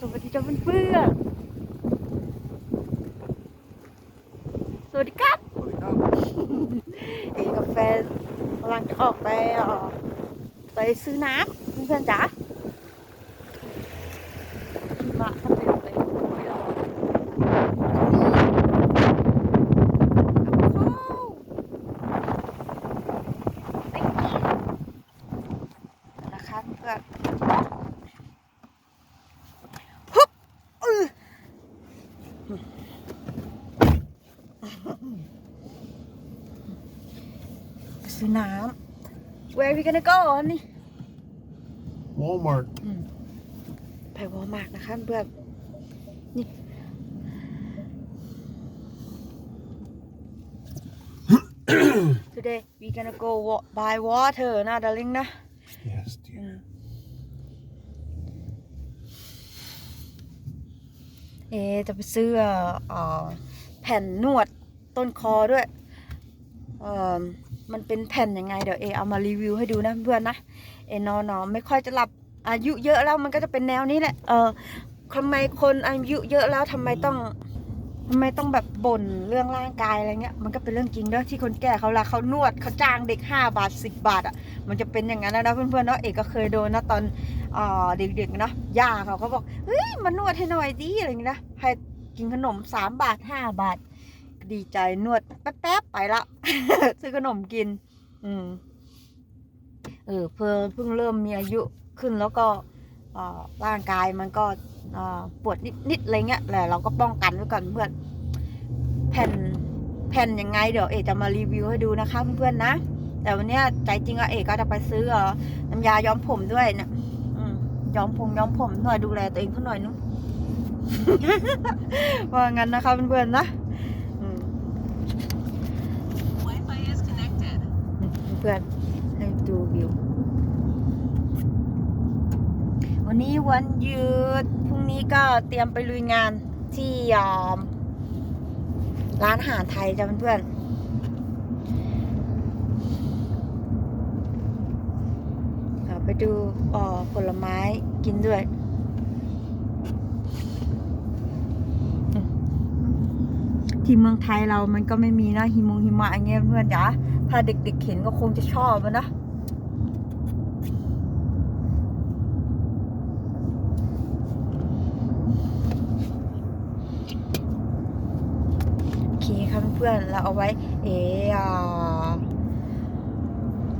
สวัสดีจ้าเพื่อนๆสวัสดีครับสวัสดีครับเอกกับแฟนกำลังจะออกไปเอ่อไปซื้อน้ำเพื่อนๆจ๋ามาถ้าเป็นไปหวยออกนะคะเพื่อนฮึบอื้อไป ซื้อน้ำ Where are we gonna go นี่ Walmart ไปวอลมาร์ทนะคะเพื่อนนี่ today we gonna go wa- buy water นะ darling นะ yes dear เอจะไปซื้ออแผ่นนวดต้นคอด้วยมันเป็นแผ่นยังไงเดี๋ยวเอเอามารีวิวให้ดูนะเพื่อนนะเอนอนอนไม่ค่อยจะหลับอายุเยอะแล้วมันก็จะเป็นแนวนี้แหละเออทำไมคนอายุเยอะแล้วทำไมต้อง ไมต้องแบบบ่นเรื่องร่างกายอะไรเงี้ย มันก็เป็นเรื่องจริงเด้อที่คนแก่เขาละเขานวดเขาจ้างเด็กห้าบาทสิบบาทอะ มันจะเป็นอย่างนั้นนะเพื่อนๆเนาะ เอกก็เคยโดนนะตอนเออเด็กๆเนาะ ย่าเขาก็บอก เฮ้ยมานวดให้หน่อยดิอะไรเงี้ยนะ ให้กินขนมสามบาทห้าบาท ดีใจนวดแป๊บๆไปละซื้อขนมกิน อืม เออเพิ่งเพิ่งเริ่มมีอายุขึ้นแล้วก็ ร่างกายมันก็เอ่อปวดนิดๆอะไรเงี้ยแหละเราก็ป้องกันไว้ก่อนเพื่อนแผ่นแผ่นยังไงเดี๋ยวเอกจะมารีวิวให้ดูนะคะเพื่อนๆนะแต่วันเนี้ยใจจริงอะเอกก็จะไปซื้อเอ่อน้ำยาย้อมผมด้วยเนี่ยอืมย้อมผมย้อมผมหน่อยดูแลตัวเองเขาหน่อยนุ๊ว่างั้นนะคะเพื่อนๆนะอืม Wi-Fi is connected. เพื่อนให้ดูวิว วันนี้วันหยุด พรุ่งนี้ก็เตรียมไปลุยงานที่ยอ่าร้านอาหารไทยจ้ะเพื่อนๆอ่าไปดูอ่อผลไม้กินด้วยที่เมืองไทยเรามันก็ไม่มีนะหิมงหิมะอย่างเงี้ยเพื่อนจ๋าถ้าเด็กๆเห็นก็คงจะชอบนะ โอเคครับเพื่อนๆเราเอาไว้ เออ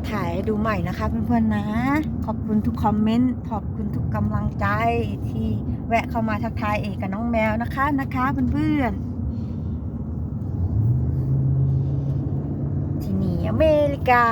ถ่ายให้ดูใหม่นะคะเพื่อนๆนะ ขอบคุณทุกคอมเมนต์ขอบคุณทุกกำลังใจที่แวะเข้ามาทักทายเอกกับน้องแมวนะคะนะคะเพื่อนๆที่นี่อเมริกา